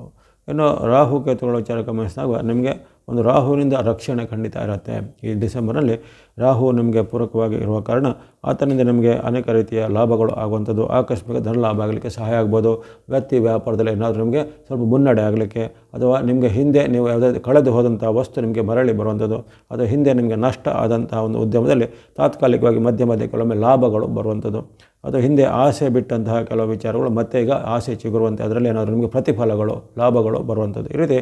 ಇನ್ನು ರಾಹು ಕೇತುಗಳ ವಿಚಾರ ಗಮನಿಸಿದಾಗ ನಿಮಗೆ ಒಂದು ರಾಹುವಿನಿಂದ ರಕ್ಷಣೆ ಖಂಡಿತ ಇರುತ್ತೆ. ಈ ಡಿಸೆಂಬರ್ನಲ್ಲಿ ರಾಹು ನಿಮಗೆ ಪೂರಕವಾಗಿ ಇರುವ ಕಾರಣ ಆತನಿಂದ ನಿಮಗೆ ಅನೇಕ ರೀತಿಯ ಲಾಭಗಳು ಆಗುವಂಥದ್ದು, ಆಕಸ್ಮಿಕ ಧನ ಲಾಭ ಆಗಲಿಕ್ಕೆ ಸಹಾಯ ಆಗ್ಬೋದು. ವ್ಯಕ್ತಿ ವ್ಯಾಪಾರದಲ್ಲಿ ಏನಾದರೂ ನಿಮಗೆ ಸ್ವಲ್ಪ ಮುನ್ನಡೆ ಆಗಲಿಕ್ಕೆ ಅಥವಾ ನಿಮಗೆ ಹಿಂದೆ ನೀವು ಯಾವುದಾದ್ರು ಕಳೆದು ಹೋದಂಥ ವಸ್ತು ನಿಮಗೆ ಮರಳಿ ಬರುವಂಥದ್ದು ಅಥವಾ ಹಿಂದೆ ನಿಮಗೆ ನಷ್ಟ ಆದಂಥ ಒಂದು ಉದ್ಯಮದಲ್ಲಿ ತಾತ್ಕಾಲಿಕವಾಗಿ ಮಧ್ಯ ಮಧ್ಯೆ ಕೆಲವೊಮ್ಮೆ ಲಾಭಗಳು ಬರುವಂಥದ್ದು. ಅದು ಹಿಂದೆ ಆಸೆ ಬಿಟ್ಟಂತಹ ಕೆಲವು ವಿಚಾರಗಳು ಮತ್ತೆ ಈಗ ಆಸೆ ಚಿಗುರುವಂತೆ ಅದರಲ್ಲಿ ಏನಾದರೂ ನಿಮಗೆ ಪ್ರತಿಫಲಗಳು, ಲಾಭಗಳು ಬರುವಂಥದ್ದು. ಈ ರೀತಿ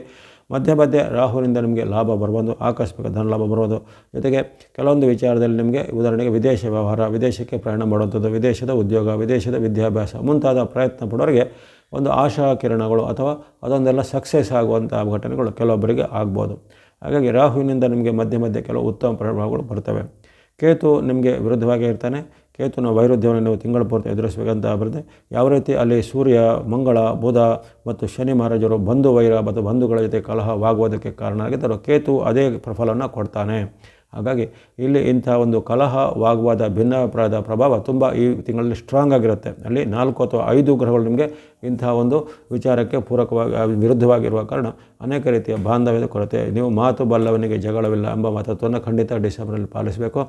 ಮಧ್ಯ ಮಧ್ಯೆ ರಾಹುವಿನಿಂದ ನಿಮಗೆ ಲಾಭ ಬರ್ಬೋದು ಆಕಸ್ಮಿಕ ಧನ ಲಾಭ ಬರ್ಬೋದು ಜೊತೆಗೆ ಕೆಲವೊಂದು ವಿಚಾರದಲ್ಲಿ ನಿಮಗೆ ಉದಾಹರಣೆಗೆ ವಿದೇಶ ವ್ಯವಹಾರ, ವಿದೇಶಕ್ಕೆ ಪ್ರಯಾಣ ಮಾಡುವಂಥದ್ದು, ವಿದೇಶದ ಉದ್ಯೋಗ, ವಿದೇಶದ ವಿದ್ಯಾಭ್ಯಾಸ ಮುಂತಾದ ಪ್ರಯತ್ನ ಪಡೋರಿಗೆ ಒಂದು ಆಶಾ ಕಿರಣಗಳು ಅಥವಾ ಅದೊಂದೆಲ್ಲ ಸಕ್ಸಸ್ ಆಗುವಂಥ ಘಟನೆಗಳು ಕೆಲವೊಬ್ಬರಿಗೆ ಆಗ್ಬೋದು. ಹಾಗಾಗಿ ರಾಹುವಿನಿಂದ ನಿಮಗೆ ಮಧ್ಯ ಮಧ್ಯ ಕೆಲವು ಉತ್ತಮ ಪ್ರಭಾವಗಳು ಬರ್ತವೆ. ಕೇತು ನಿಮಗೆ ವಿರುದ್ಧವಾಗಿ ಇರ್ತಾನೆ. ಕೇತುನ ವೈರುಧ್ಯವನ್ನು ನೀವು ತಿಂಗಳ ಪೂರ್ತಿ ಎದುರಿಸಬೇಕಂತ ಬರುತ್ತೆ ಯಾವ ರೀತಿ ಅಲ್ಲಿ ಸೂರ್ಯ, ಮಂಗಳ, ಬುಧ ಮತ್ತು ಶನಿ ಮಹಾರಾಜರು ಬಂಧು ವೈರ ಮತ್ತು ಬಂಧುಗಳ ಜೊತೆ ಕಲಹವಾಗುವುದಕ್ಕೆ ಕಾರಣ ಆಗಿದ್ದರು ಕೇತು ಅದೇ ಪ್ರಫಲವನ್ನು ಕೊಡ್ತಾನೆ. ಹಾಗಾಗಿ ಇಲ್ಲಿ ಇಂಥ ಒಂದು ಕಲಹ, ವಾಗ್ವಾದ, ಭಿನ್ನಾಭಿಪ್ರಾಯದ ಪ್ರಭಾವ ತುಂಬ ಈ ತಿಂಗಳಲ್ಲಿ ಸ್ಟ್ರಾಂಗ್ ಆಗಿರುತ್ತೆ. ಅಲ್ಲಿ ನಾಲ್ಕು ಅಥವಾ ಐದು ಗ್ರಹಗಳು ನಿಮಗೆ ಇಂಥ ಒಂದು ವಿಚಾರಕ್ಕೆ ಪೂರಕವಾಗಿ ವಿರುದ್ಧವಾಗಿರುವ ಕಾರಣ ಅನೇಕ ರೀತಿಯ ಬಾಂಧವ್ಯದ ಕೊರತೆ. ನೀವು ಮಾತು ಬಲ್ಲವನಿಗೆ ಜಗಳವಿಲ್ಲ ಎಂಬ ಮಾತತ್ವವನ್ನು ಖಂಡಿತ ಡಿಸೆಂಬರಲ್ಲಿ ಪಾಲಿಸಬೇಕು.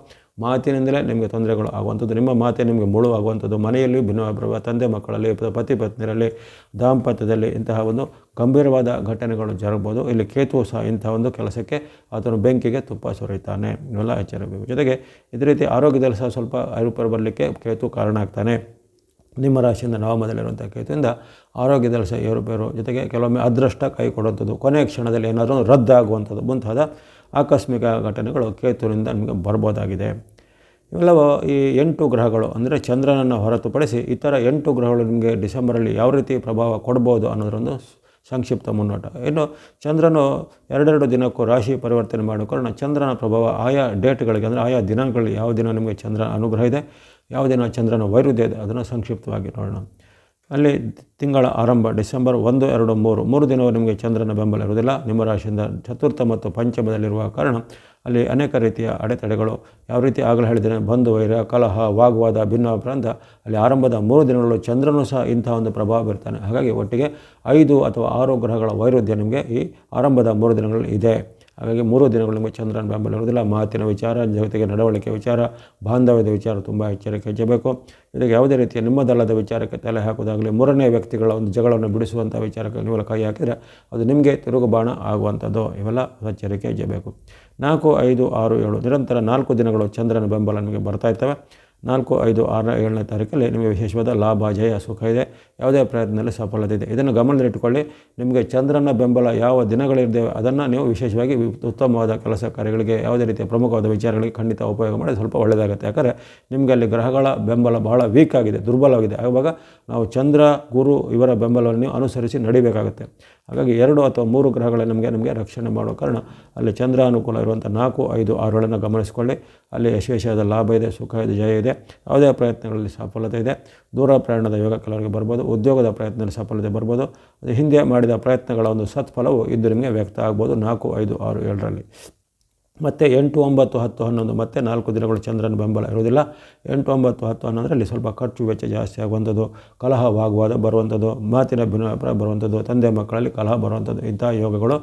ಮಾತಿನಿಂದಲೇ ನಿಮಗೆ ತೊಂದರೆಗಳು ಆಗುವಂಥದ್ದು, ನಿಮ್ಮ ಮಾತೇ ನಿಮಗೆ ಮುಳು ಮನೆಯಲ್ಲಿ ಭಿನ್ನಾಭಿಪ್ರಾಯ, ತಂದೆ ಮಕ್ಕಳಲ್ಲಿ ಪತಿ ಪತ್ನಿಯರಲ್ಲಿ, ದಾಂಪತ್ಯದಲ್ಲಿ ಇಂತಹ ಒಂದು ಗಂಭೀರವಾದ ಘಟನೆಗಳು ಜರಗಬಹುದು ಇಲ್ಲಿ ಕೇತು ಸಹ ಇಂಥ ಒಂದು ಕೆಲಸಕ್ಕೆ ಆತನು ಬೆಂಕಿಗೆ ತುಪ್ಪ ಸುರಿತಾನೆ ಇವೆಲ್ಲ ಎಚ್ಚರಬೇಕು ಜೊತೆಗೆ ಇದೇ ರೀತಿ ಆರೋಗ್ಯದಲ್ಲಿ ಸಹ ಸ್ವಲ್ಪ ಐರೂಪ್ಯರು ಬರಲಿಕ್ಕೆ ಕೇತು ಕಾರಣ ಆಗ್ತಾನೆ. ನಿಮ್ಮ ರಾಶಿಯಿಂದ ನವಮದಲ್ಲಿರುವಂಥ ಕೇತುವಿಂದ ಆರೋಗ್ಯದಲ್ಲಿ ಸಹ ಏರುಪೇರು, ಜೊತೆಗೆ ಕೆಲವೊಮ್ಮೆ ಅದೃಷ್ಟ ಕೈ ಕೊಡುವಂಥದ್ದು ಕೊನೆಯ ಕ್ಷಣದಲ್ಲಿ ಏನಾದರೂ ರದ್ದಾಗುವಂಥದ್ದು, ಮುಂತಾದ ಆಕಸ್ಮಿಕ ಘಟನೆಗಳು ಕೇತುವಿನಿಂದ ನಿಮಗೆ ಬರ್ಬೋದಾಗಿದೆ. ಇವೆಲ್ಲವೂ ಈ ಎಂಟು ಗ್ರಹಗಳು ಅಂದರೆ ಚಂದ್ರನನ್ನು ಹೊರತುಪಡಿಸಿ ಇತರ ಎಂಟು ಗ್ರಹಗಳು ನಿಮಗೆ ಡಿಸೆಂಬರಲ್ಲಿ ಯಾವ ರೀತಿ ಪ್ರಭಾವ ಕೊಡ್ಬೋದು ಅನ್ನೋದರೊಂದು ಸಂಕ್ಷಿಪ್ತ ಮುನ್ನೋಟ. ಇನ್ನು ಚಂದ್ರನು ಎರಡೆರಡು ದಿನಕ್ಕೂ ರಾಶಿ ಪರಿವರ್ತನೆ ಮಾಡೋ ಕಾರಣ ಚಂದ್ರನ ಪ್ರಭಾವ ಆಯಾ ಡೇಟ್ಗಳಿಗೆ ಅಂದರೆ ಆಯಾ ದಿನಗಳಿಗೆ ಯಾವ ದಿನ ನಿಮಗೆ ಚಂದ್ರ ಅನುಗ್ರಹ ಇದೆ, ಯಾವ ದಿನ ಚಂದ್ರನ ವೈರುಧ್ಯ ಇದೆ ಅದನ್ನು ಸಂಕ್ಷಿಪ್ತವಾಗಿ ನೋಡೋಣ. ಅಲ್ಲಿ ತಿಂಗಳ ಆರಂಭ ಡಿಸೆಂಬರ್ ಒಂದು, ಎರಡು, ಮೂರು ಮೂರು ದಿನವೂ ನಿಮಗೆ ಚಂದ್ರನ ಬೆಂಬಲ ಇರುವುದಿಲ್ಲ. ನಿಮ್ಮ ರಾಶಿಯಿಂದ ಚತುರ್ಥ ಮತ್ತು ಪಂಚಮದಲ್ಲಿರುವ ಕಾರಣ ಅಲ್ಲಿ ಅನೇಕ ರೀತಿಯ ಅಡೆತಡೆಗಳು ಯಾವ ರೀತಿ ಆಗಲೇ ಹೇಳಿದರೆ ಬಂಧು, ವೈರ, ಕಲಹ, ವಾಗ್ವಾದ, ಭಿನ್ನ ಅಂತ ಅಲ್ಲಿ ಆರಂಭದ ಮೂರು ದಿನಗಳು ಚಂದ್ರನೂ ಸಹ ಇಂಥ ಒಂದು ಪ್ರಭಾವ ಬೀರ್ತಾನೆ. ಹಾಗಾಗಿ ಒಟ್ಟಿಗೆ ಐದು ಅಥವಾ ಆರು ಗ್ರಹಗಳ ವೈರುಧ್ಯ ನಿಮಗೆ ಈ ಆರಂಭದ ಮೂರು ದಿನಗಳಲ್ಲಿ ಇದೆ. ಹಾಗಾಗಿ ಮೂರು ದಿನಗಳು ನಿಮಗೆ ಚಂದ್ರನ ಬೆಂಬಲ ಇರುವುದಿಲ್ಲ ಮಾತಿನ ವಿಚಾರ ಜೊತೆಗೆ ನಡವಳಿಕೆ ವಿಚಾರ, ಬಾಂಧವ್ಯದ ವಿಚಾರ ತುಂಬ ಎಚ್ಚರಿಕೆ ಹೆಚ್ಚಬೇಕು ಜೊತೆಗೆ ಯಾವುದೇ ರೀತಿಯ ನಿಮ್ಮದಲ್ಲದ ವಿಚಾರಕ್ಕೆ ತಲೆ ಹಾಕೋದಾಗಲಿ ಮೂರನೇ ವ್ಯಕ್ತಿಗಳ ಒಂದು ಜಗಳವನ್ನು ಬಿಡಿಸುವಂಥ ವಿಚಾರಕ್ಕೆ ನೀವು ಕೈ ಹಾಕಿದರೆ ಅದು ನಿಮಗೆ ತಿರುಗುಬಾಣ ಆಗುವಂಥದ್ದು. ಇವೆಲ್ಲ ಎಚ್ಚರಿಕೆ ಹೆಚ್ಚಬೇಕು ನಾಲ್ಕು, ಐದು, ಆರು, ಏಳು ನಿರಂತರ ನಾಲ್ಕು ದಿನಗಳು ಚಂದ್ರನ ಬೆಂಬಲ ನಿಮಗೆ ಬರ್ತಾ ಇರ್ತವೆ. ನಾಲ್ಕು, ಐದು ಆರು ಏಳನೇ ತಾರೀಕಲ್ಲಿ ನಿಮಗೆ ವಿಶೇಷವಾದ ಲಾಭ, ಜಯ, ಸುಖ ಇದೆ. ಯಾವುದೇ ಪ್ರಯತ್ನದಲ್ಲಿ ಸಫಲತೆ ಇದೆ. ಇದನ್ನು ಗಮನದಲ್ಲಿಟ್ಟುಕೊಳ್ಳಿ. ನಿಮಗೆ ಚಂದ್ರನ ಬೆಂಬಲ ಯಾವ ದಿನಗಳಿರ್ತೇವೆ ಅದನ್ನು ನೀವು ವಿಶೇಷವಾಗಿ ಉತ್ತಮವಾದ ಕೆಲಸ ಕಾರ್ಯಗಳಿಗೆ, ಯಾವುದೇ ರೀತಿಯ ಪ್ರಮುಖವಾದ ವಿಚಾರಗಳಿಗೆ ಖಂಡಿತ ಉಪಯೋಗ ಮಾಡಿ, ಸ್ವಲ್ಪ ಒಳ್ಳೆಯದಾಗುತ್ತೆ. ಯಾಕಂದರೆ ನಿಮಗೆ ಅಲ್ಲಿ ಗ್ರಹಗಳ ಬೆಂಬಲ ಬಹಳ ವೀಕ್ ಆಗಿದೆ, ದುರ್ಬಲವಾಗಿದೆ. ಆವಾಗ ನಾವು ಚಂದ್ರ, ಗುರು ಇವರ ಬೆಂಬಲವನ್ನು ಅನುಸರಿಸಿ ನಡಿಬೇಕಾಗುತ್ತೆ. ಹಾಗಾಗಿ ಎರಡು ಅಥವಾ ಮೂರು ಗ್ರಹಗಳ ನಮಗೆ ನಮಗೆ ರಕ್ಷಣೆ ಮಾಡೋ ಕಾರಣ ಅಲ್ಲಿ ಚಂದ್ರ ಅನುಕೂಲ ಇರುವಂಥ ನಾಲ್ಕು, ಐದು ಆರುಗಳನ್ನು ಗಮನಿಸಿಕೊಳ್ಳಿ. ಅಲ್ಲಿ ಯಶಸ್ವಿಯಾದ ಲಾಭ ಇದೆ, ಸುಖ ಇದೆ, ಜಯ ಇದೆ. ಯಾವುದೇ ಪ್ರಯತ್ನಗಳಲ್ಲಿ ಸಫಲತೆ ಇದೆ. ದೂರ ಪ್ರಯಾಣದ ಯೋಗ ಕೆಲವರಿಗೆ ಬರ್ಬೋದು, ಉದ್ಯೋಗದ ಪ್ರಯತ್ನದಲ್ಲಿ ಸಫಲತೆ ಬರ್ಬೋದು. ಹಿಂದೆ ಮಾಡಿದ ಪ್ರಯತ್ನಗಳ ಒಂದು ಸತ್ಫಲವು ಇದು ನಿಮಗೆ ವ್ಯಕ್ತ ಆಗ್ಬೋದು ನಾಲ್ಕು, ಐದು, ಆರು, ಏಳರಲ್ಲಿ. ಮತ್ತು ಎಂಟು, ಒಂಬತ್ತು, ಹತ್ತು, ಹನ್ನೊಂದು, ಮತ್ತು ನಾಲ್ಕು ದಿನಗಳು ಚಂದ್ರನ ಬೆಂಬಲ ಇರುವುದಿಲ್ಲ. ಎಂಟು, ಒಂಬತ್ತು, ಹತ್ತು, ಹನ್ನೊಂದರಲ್ಲಿ ಸ್ವಲ್ಪ ಖರ್ಚು ವೆಚ್ಚ ಜಾಸ್ತಿ ಆಗುವಂಥದ್ದು, ಕಲಹ ವಾಗ್ವಾದ ಬರುವಂಥದ್ದು, ಮಾತಿನ ಭಿನ್ನಾಭಿಪ್ರಾಯ ಬರುವಂಥದ್ದು, ತಂದೆ ಮಕ್ಕಳಲ್ಲಿ ಕಲಹ ಬರುವಂಥದ್ದು, ಇಂಥ ಯೋಗಗಳು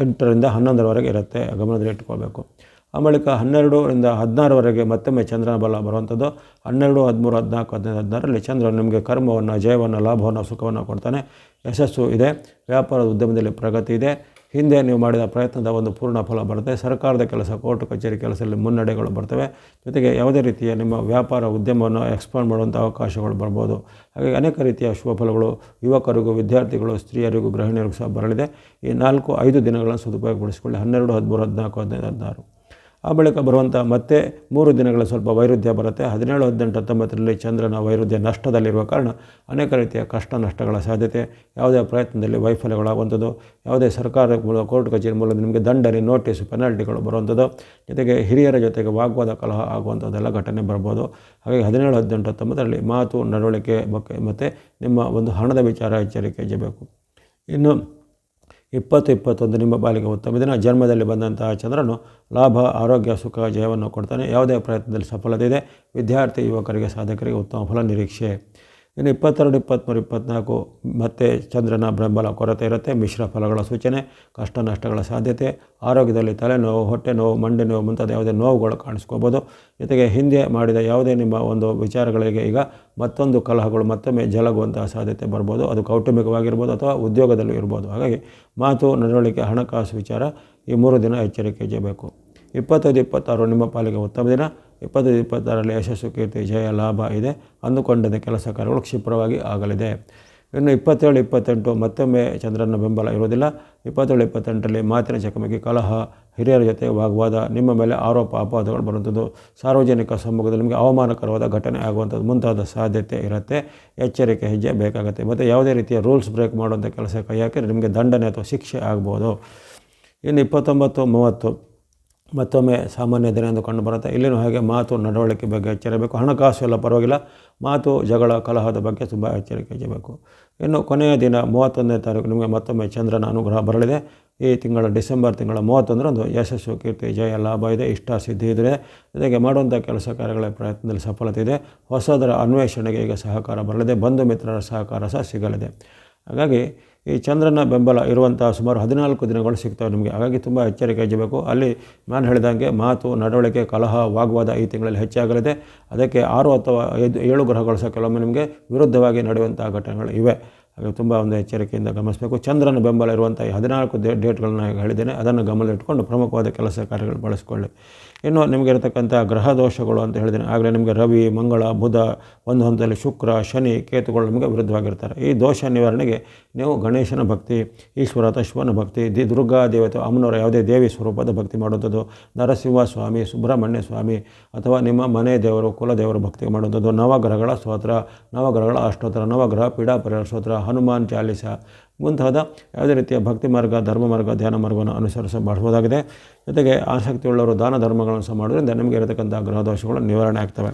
ಎಂಟರಿಂದ ಹನ್ನೊಂದರವರೆಗೆ ಇರುತ್ತೆ, ಗಮನದಲ್ಲಿ ಇಟ್ಕೋಬೇಕು ಆ ಬಳಿಕ ಹನ್ನೆರಡರಿಂದ ಹದಿನಾರವರೆಗೆ ಮತ್ತೊಮ್ಮೆ ಚಂದ್ರನ ಬಲ ಬರುವಂಥದ್ದು. ಹನ್ನೆರಡು, ಹದಿಮೂರು, ಹದಿನಾಲ್ಕು, ಹದಿನೈದು, ಹದಿನಾರರಲ್ಲಿ ಚಂದ್ರ ನಿಮಗೆ ಕರ್ಮವನ್ನು, ಜಯವನ್ನು, ಲಾಭವನ್ನು, ಸುಖವನ್ನು ಕೊಡ್ತಾನೆ. ಯಶಸ್ಸು ಇದೆ. ವ್ಯಾಪಾರದ ಉದ್ಯಮದಲ್ಲಿ ಪ್ರಗತಿ ಇದೆ. ಹಿಂದೆ ನೀವು ಮಾಡಿದ ಪ್ರಯತ್ನದ ಒಂದು ಪೂರ್ಣ ಫಲ ಬರುತ್ತೆ. ಸರ್ಕಾರದ ಕೆಲಸ, ಕೋರ್ಟ್ ಕಚೇರಿ ಕೆಲಸದಲ್ಲಿ ಮುನ್ನಡೆಗಳು ಬರ್ತವೆ. ಜೊತೆಗೆ ಯಾವುದೇ ರೀತಿಯ ನಿಮ್ಮ ವ್ಯಾಪಾರ ಉದ್ಯಮವನ್ನು ಎಕ್ಸ್ಪಾಂಡ್ ಮಾಡುವಂಥ ಅವಕಾಶಗಳು ಬರ್ಬೋದು. ಹಾಗಾಗಿ ಅನೇಕ ರೀತಿಯ ಶುಭ ಫಲಗಳು ಯುವಕರಿಗೂ, ವಿದ್ಯಾರ್ಥಿಗಳು, ಸ್ತ್ರೀಯರಿಗೂ, ಗೃಹಿಣಿಯರಿಗೂ ಸಹ ಬರಲಿದೆ. ಈ ನಾಲ್ಕು, ಐದು ದಿನಗಳನ್ನು ಸದುಪಯೋಗಪಡಿಸಿಕೊಳ್ಳಿ. ಹನ್ನೆರಡು, ಹದಿಮೂರು, ಹದಿನಾಲ್ಕು, ಹದಿನೈದು, ಹದಿನಾರು. ಆ ಬಳಿಕ ಬರುವಂಥ ಮತ್ತೆ ಮೂರು ದಿನಗಳ ಸ್ವಲ್ಪ ವೈರುಧ್ಯ ಬರುತ್ತೆ. ಹದಿನೇಳು, ಹದಿನೆಂಟು, ಹತ್ತೊಂಬತ್ತರಲ್ಲಿ ಚಂದ್ರನ ವೈರುಧ್ಯ ನಷ್ಟದಲ್ಲಿರುವ ಕಾರಣ ಅನೇಕ ರೀತಿಯ ಕಷ್ಟ ನಷ್ಟಗಳ ಸಾಧ್ಯತೆ, ಯಾವುದೇ ಪ್ರಯತ್ನದಲ್ಲಿ ವೈಫಲ್ಯಗಳಾಗುವಂಥದ್ದು, ಯಾವುದೇ ಸರ್ಕಾರ ಮೂಲಕ ಕೋರ್ಟ್ ಕಚೇರಿ ಮೂಲಕ ನಿಮಗೆ ದಂಡನೆ, ನೋಟಿಸ್, ಪೆನಾಲ್ಟಿಗಳು ಬರುವಂಥದ್ದು, ಜೊತೆಗೆ ಹಿರಿಯರ ಜೊತೆಗೆ ವಾಗ್ವಾದ ಕಲಹ ಆಗುವಂಥದ್ದೆಲ್ಲ ಘಟನೆ ಬರ್ಬೋದು. ಹಾಗಾಗಿ ಹದಿನೇಳು, ಹದಿನೆಂಟು, ಹತ್ತೊಂಬತ್ತರಲ್ಲಿ ಮಾತು, ನಡವಳಿಕೆ ಬಗ್ಗೆ ಮತ್ತು ನಿಮ್ಮ ಒಂದು ಹಣದ ವಿಚಾರ ಎಚ್ಚರಿಕೆ ಹೆಚ್ಚಬೇಕು ಇನ್ನು ಇಪ್ಪತ್ತು ಇಪ್ಪತ್ತೊಂದು ನಿಮ್ಮ ಬಾಲಿಗೆ ಉತ್ತಮ ದಿನ. ಜನ್ಮದಲ್ಲಿ ಬಂದಂತಹ ಚಂದ್ರನು ಲಾಭ, ಆರೋಗ್ಯ, ಸುಖ, ಜಯವನ್ನು ಕೊಡ್ತಾನೆ. ಯಾವುದೇ ಪ್ರಯತ್ನದಲ್ಲಿ ಸಫಲತೆ ಇದೆ. ವಿದ್ಯಾರ್ಥಿ, ಯುವಕರಿಗೆ, ಸಾಧಕರಿಗೆ ಉತ್ತಮ ಫಲ ನಿರೀಕ್ಷೆ. ಇನ್ನು ಇಪ್ಪತ್ತೆರಡು, ಇಪ್ಪತ್ತ್ಮೂರು, ಇಪ್ಪತ್ತ್ನಾಲ್ಕು ಮತ್ತೆ ಚಂದ್ರನ ಬೆಂಬಲ ಕೊರತೆ ಇರುತ್ತೆ. ಮಿಶ್ರ ಫಲಗಳ ಸೂಚನೆ, ಕಷ್ಟ ನಷ್ಟಗಳ ಸಾಧ್ಯತೆ, ಆರೋಗ್ಯದಲ್ಲಿ ತಲೆನೋವು ಹೊಟ್ಟೆ ನೋವು ಮಂಡೆ ನೋವು ಮುಂತಾದ ಯಾವುದೇ ನೋವುಗಳು ಕಾಣಿಸ್ಕೋಬೋದು. ಜೊತೆಗೆ ಹಿಂದೆ ಮಾಡಿದ ಯಾವುದೇ ನಿಮ್ಮ ಒಂದು ವಿಚಾರಗಳಿಗೆ ಈಗ ಮತ್ತೊಂದು ಕಲಹಗಳು ಮತ್ತೊಮ್ಮೆ ಜಲಗುವಂತಹ ಸಾಧ್ಯತೆ ಬರ್ಬೋದು. ಅದು ಕೌಟುಂಬಿಕವಾಗಿರ್ಬೋದು ಅಥವಾ ಉದ್ಯೋಗದಲ್ಲೂ ಇರ್ಬೋದು. ಹಾಗಾಗಿ ಮಾತು, ನಡವಳಿಕೆ, ಹಣಕಾಸು ವಿಚಾರ ಈ ಮೂರು ದಿನ ಎಚ್ಚರಿಕೆ ಇರಬೇಕು ಇಪ್ಪತ್ತೈದು, ಇಪ್ಪತ್ತಾರು ನಿಮ್ಮ ಪಾಲಿಗೆ ಉತ್ತಮ ದಿನ. ಇಪ್ಪತ್ತೈದು ಇಪ್ಪತ್ತಾರರಲ್ಲಿ ಯಶಸ್ಸು, ಕೀರ್ತಿ, ಜಯ, ಲಾಭ ಇದೆ ಅಂದುಕೊಂಡಂತೆ ಕೆಲಸ ಕಾರ್ಯಗಳು ಕ್ಷಿಪ್ರವಾಗಿ ಆಗಲಿದೆ. ಇನ್ನು ಇಪ್ಪತ್ತೇಳು, ಇಪ್ಪತ್ತೆಂಟು ಮತ್ತೊಮ್ಮೆ ಚಂದ್ರನ ಬೆಂಬಲ ಇರುವುದಿಲ್ಲ. ಇಪ್ಪತ್ತೇಳು, ಇಪ್ಪತ್ತೆಂಟರಲ್ಲಿ ಮಾತಿನ ಚಕಮಕಿ, ಕಲಹ, ಹಿರಿಯರ ಜೊತೆ ವಾಗ್ವಾದ, ನಿಮ್ಮ ಮೇಲೆ ಆರೋಪ, ಅಪವಾದಗಳು ಬರುವಂಥದ್ದು. ಸಾರ್ವಜನಿಕ ಸಮ್ಮುಖದಲ್ಲಿ ನಿಮಗೆ ಅವಮಾನಕರವಾದ ಘಟನೆ ಆಗುವಂಥದ್ದು ಮುಂತಾದ ಸಾಧ್ಯತೆ ಇರುತ್ತೆ. ಎಚ್ಚರಿಕೆ, ಹೆಜ್ಜೆ ಬೇಕಾಗುತ್ತೆ. ಮತ್ತು ಯಾವುದೇ ರೀತಿಯ ರೂಲ್ಸ್ ಬ್ರೇಕ್ ಮಾಡುವಂಥ ಕೆಲಸ ಕೈ ಹಾಕಿದರೆ ನಿಮಗೆ ದಂಡನೆ ಅಥವಾ ಶಿಕ್ಷೆ ಆಗ್ಬೋದು. ಇನ್ನು ಇಪ್ಪತ್ತೊಂಬತ್ತು, ಮೂವತ್ತು ಮತ್ತೊಮ್ಮೆ ಸಾಮಾನ್ಯ ದಿನ ಎಂದು ಕಂಡು ಬರುತ್ತೆ. ಇಲ್ಲಿನೂ ಹಾಗೆ ಮಾತು ನಡವಳಿಕೆ ಬಗ್ಗೆ ಎಚ್ಚರಬೇಕು. ಹಣಕಾಸು ಎಲ್ಲ ಪರವಾಗಿಲ್ಲ. ಮಾತು, ಜಗಳ, ಕಲಹದ ಬಗ್ಗೆ ತುಂಬ ಎಚ್ಚರಿಕೆ ಇರಬೇಕು ಇನ್ನು ಕೊನೆಯ ದಿನ ಮೂವತ್ತೊಂದನೇ ತಾರೀಕು ನಿಮಗೆ ಮತ್ತೊಮ್ಮೆ ಚಂದ್ರನ ಅನುಗ್ರಹ ಬರಲಿದೆ. ಈ ತಿಂಗಳ ಡಿಸೆಂಬರ್ ತಿಂಗಳ ಮೂವತ್ತೊಂದರಂದು ಯಶಸ್ಸು, ಕೀರ್ತಿ, ಜಯ, ಲಾಭ ಇದೆ. ಇಷ್ಟ, ಸಿದ್ಧಿ ಇದ್ದರೆ ಜೊತೆಗೆ ಮಾಡುವಂಥ ಕೆಲಸ ಕಾರ್ಯಗಳ ಪ್ರಯತ್ನದಲ್ಲಿ ಸಫಲತೆ ಇದೆ. ಹೊಸದರ ಅನ್ವೇಷಣೆಗೆ ಈಗ ಸಹಕಾರ ಬರಲಿದೆ. ಬಂಧು ಮಿತ್ರರ ಸಹಕಾರ ಸಹ ಸಿಗಲಿದೆ. ಹಾಗಾಗಿ ಈ ಚಂದ್ರನ ಬೆಂಬಲ ಇರುವಂಥ ಸುಮಾರು ಹದಿನಾಲ್ಕು ದಿನಗಳು ಸಿಗ್ತವೆ ನಿಮಗೆ. ಹಾಗಾಗಿ ತುಂಬ ಎಚ್ಚರಿಕೆ ವಹಿಸಬೇಕು. ಅಲ್ಲಿ ನಾನು ಹೇಳಿದಂಗೆ ಮಾತು, ನಡವಳಿಕೆ, ಕಲಹ, ವಾಗ್ವಾದ ಈ ತಿಂಗಳಲ್ಲಿ ಹೆಚ್ಚಾಗಲಿದೆ ಅದಕ್ಕೆ ಆರು ಅಥವಾ ಐದು, ಏಳು ಗ್ರಹಗಳು ಸಹ ಕೆಲವೊಮ್ಮೆ ನಿಮಗೆ ವಿರುದ್ಧವಾಗಿ ನಡೆಯುವಂಥ ಘಟನೆಗಳು ಇವೆ. ಹಾಗೆ ತುಂಬ ಒಂದು ಎಚ್ಚರಿಕೆಯಿಂದ ಗಮನಿಸಬೇಕು. ಚಂದ್ರನ ಬೆಂಬಲ ಇರುವಂಥ ಈ ಹದಿನಾಲ್ಕು ಡೇಟ್ಗಳನ್ನ ಹೇಳಿದ್ದೇನೆ. ಅದನ್ನು ಗಮನದಲ್ಲಿಟ್ಕೊಂಡು ಪ್ರಮುಖವಾದ ಕೆಲಸ ಕಾರ್ಯಗಳು ಬಳಸ್ಕೊಳ್ಳಿ. ಇನ್ನು ನಿಮಗೆ ಇರತಕ್ಕಂಥ ಗ್ರಹ ದೋಷಗಳು ಅಂತ ಹೇಳಿದ್ದೇನೆ ಆಗಲೇ ನಿಮಗೆ ರವಿ, ಮಂಗಳ, ಬುಧ, ಒಂದು ಹಂತದಲ್ಲಿ ಶುಕ್ರ, ಶನಿ, ಕೇತುಗಳು ನಿಮಗೆ ವಿರುದ್ಧವಾಗಿರ್ತಾರೆ. ಈ ದೋಷ ನಿವಾರಣೆಗೆ ನೀವು ಗಣೇಶನ ಭಕ್ತಿ, ಈಶ್ವರ ಶಿವನ ಭಕ್ತಿ, ದಿ ದುರ್ಗಾ ದೇವತೆ, ಅಮ್ಮನವರ ಯಾವುದೇ ದೇವಿ ಸ್ವರೂಪದ ಭಕ್ತಿ ಮಾಡುವಂಥದ್ದು ನರಸಿಂಹ ಸ್ವಾಮಿ ಸುಬ್ರಹ್ಮಣ್ಯ ಸ್ವಾಮಿ ಅಥವಾ ನಿಮ್ಮ ಮನೆ ದೇವರು, ಕುಲದೇವರ ಭಕ್ತಿ ಮಾಡುವಂಥದ್ದು, ನವಗ್ರಹಗಳ ಸ್ತೋತ್ರ, ನವಗ್ರಹಗಳ ಅಷ್ಟೋತ್ತರ ನವಗ್ರಹ ಪೀಡಾ ಪರಿಹಾರ ಸ್ತೋತ್ರ, ಹನುಮಾನ್ ಚಾಲಿಸ ಮುಂತಾದ ಯಾವುದೇ ರೀತಿಯ ಭಕ್ತಿ ಮಾರ್ಗ, ಧರ್ಮ ಮಾರ್ಗ, ಧ್ಯಾನ ಮಾರ್ಗವನ್ನು ಅನುಸರಿಸ ಮಾಡಬಹುದಾಗಿದೆ ಜೊತೆಗೆ ಆಸಕ್ತಿಯುಳ್ಳವರು ದಾನ ಧರ್ಮಗಳನ್ನು ಸಹ ಮಾಡೋದ್ರಿಂದ ನಿಮಗೆ ಇರತಕ್ಕಂಥ ಗ್ರಹ ದೋಷಗಳು ನಿವಾರಣೆ ಆಗ್ತವೆ.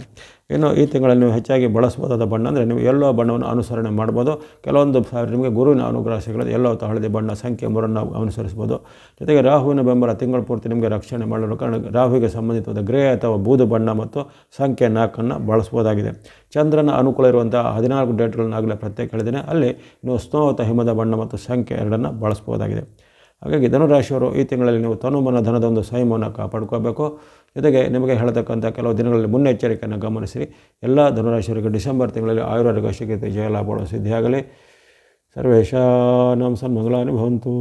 ಇನ್ನು ಈ ತಿಂಗಳಲ್ಲಿ ನೀವು ಹೆಚ್ಚಾಗಿ ಬಳಸಬಹುದಾದ ಬಣ್ಣ ಅಂದರೆ ನೀವು ಎಲ್ಲೋ ಬಣ್ಣವನ್ನು ಅನುಸರಣೆ ಮಾಡ್ಬೋದು. ಕೆಲವೊಂದು ಸಾವಿರ ನಿಮಗೆ ಗುರುವಿನ ಅನುಗ್ರಹ ಸಿಗಲಿದೆ. ಎಲ್ಲೋ ಹಳದಿ ಬಣ್ಣ, ಸಂಖ್ಯೆ ಮೂರನ್ನು ಅನುಸರಿಸ್ಬೋದು. ಜೊತೆಗೆ ರಾಹುವಿನ ಬೆಂಬಲ ತಿಂಗಳ ಪೂರ್ತಿ ನಿಮಗೆ ರಕ್ಷಣೆ ಮಾಡಲು ಕಾರಣ ರಾಹುವಿಗೆ ಸಂಬಂಧಿತವಾದ ಗ್ರೇ ಅಥವಾ ಬೂದು ಬಣ್ಣ ಮತ್ತು ಸಂಖ್ಯೆ ನಾಲ್ಕನ್ನು ಬಳಸ್ಬೋದಾಗಿದೆ ಚಂದ್ರನ ಅನುಕೂಲ ಇರುವಂಥ ಹದಿನಾಲ್ಕು ಡೇಟ್ಗಳನ್ನಾಗಲೇ ಪ್ರತ್ಯೇಕ ಹೇಳಿದ್ದೇನೆ. ಅಲ್ಲಿ ನೀವು ಸ್ನೋ ಹಿಮದ ಬಣ್ಣ ಮತ್ತು ಸಂಖ್ಯೆ ಎರಡನ್ನು ಬಳಸ್ಬೋದಾಗಿದೆ ಹಾಗಾಗಿ ಧನುರಾಶಿಯವರು ಈ ತಿಂಗಳಲ್ಲಿ ನೀವು ತನುಮನ ಧನದ ಒಂದು ಸಂಯಮವನ್ನು ಕಾಪಾಡ್ಕೋಬೇಕು. ಜೊತೆಗೆ ನಿಮಗೆ ಹೇಳತಕ್ಕಂಥ ಕೆಲವು ದಿನಗಳಲ್ಲಿ ಮುನ್ನೆಚ್ಚರಿಕೆಯನ್ನು ಗಮನಿಸಿ. ಎಲ್ಲ ಧನುರಾಶಿಯವರಿಗೆ ಡಿಸೆಂಬರ್ ತಿಂಗಳಲ್ಲಿ ಆಯುರ್ವೇದ ಶಿಖಿತ ಜಯಲಾಭಗಳು ಸಿದ್ಧಿಯಾಗಲಿ. ಸರ್ವೇಶಾನಾಂ ಸನ್ಮಂಗಲಾನಿ ಭವಂತು.